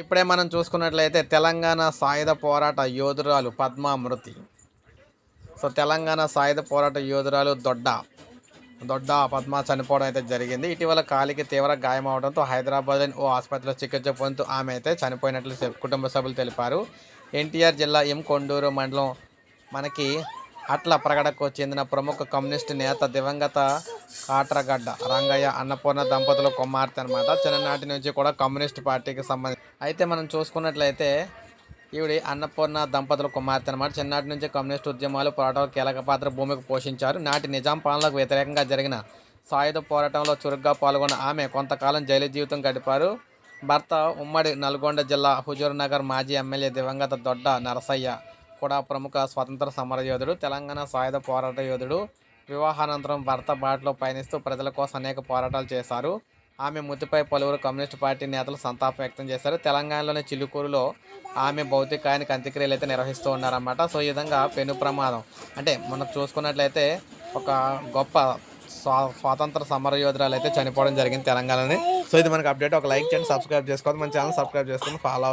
ఇప్పుడే మనం చూసుకున్నట్లయితే తెలంగాణ సాయుధ పోరాట యోధురాలు పద్మామృతి. సో తెలంగాణ సాయుధ పోరాట యోధురాలు దొడ్డ. దొడ్డ పద్మ చనిపోవడం అయితే జరిగింది. ఇటీవల కాలికి తీవ్ర గాయం అవడంతో హైదరాబాద్లోని ఓ ఆసుపత్రిలో చికిత్స పొందుతూ ఆమె అయితే చనిపోయినట్లు కుటుంబ సభ్యులు తెలిపారు. ఎన్టీఆర్ జిల్లా ఎం కొండూరు మండలం మనకి అట్ల ప్రగడకు చెందిన ప్రముఖ కమ్యూనిస్టు నేత దివంగత కాట్రగడ్డ. రంగయ్య అన్నపూర్ణ దంపతుల కుమార్తె అనమాట చిన్ననాటి నుంచి కూడా కమ్యూనిస్ట్ పార్టీకి సంబంధించి అయితే మనం చూసుకున్నట్లయితే ఈవిడి అన్నపూర్ణ దంపతుల కుమార్తె అనమాట చిన్ననాటి నుంచి కమ్యూనిస్ట్ ఉద్యమాలు పోరాటాలు కీలక పాత్ర భూమికి పోషించారు. నాటి నిజాం పాలనకు వ్యతిరేకంగా జరిగిన సాయుధ పోరాటంలో చురుగ్గా పాల్గొన్న ఆమె కొంతకాలం జైలు జీవితం గడిపారు. భర్త ఉమ్మడి నల్గొండ జిల్లా హుజూర్నగర్ మాజీ ఎమ్మెల్యే దివంగత దొడ్డ నరసయ్య కూడా ప్రముఖ స్వతంత్ర సమరయోధుడు తెలంగాణ సాయుధ పోరాట యోధుడు. వివాహానంతరం భర్త బాటలో పయనిస్తూ ప్రజల కోసం అనేక పోరాటాలు చేశారు. ఆమె మృతిపై పలువురు కమ్యూనిస్ట్ పార్టీ నేతలు సంతాపం వ్యక్తం చేశారు. తెలంగాణలోని చిలుకూరులో ఆమె భౌతికాయానికి అంత్యక్రియలు అయితే నిర్వహిస్తూ ఉన్నారన్నమాట. సో ఈ విధంగా పెను ప్రమాదం. అంటే మనం చూసుకున్నట్లయితే ఒక గొప్ప స్వా స్వాతంత్ర సమర యోధురాలు అయితే చనిపోవడం జరిగింది తెలంగాణని సో ఇది మనకు అప్డేట్. ఒక లైక్ చేయండి సబ్స్క్రైబ్ చేసుకోండి. మన ఛానల్ సబ్స్క్రైబ్ చేసుకొని ఫాలో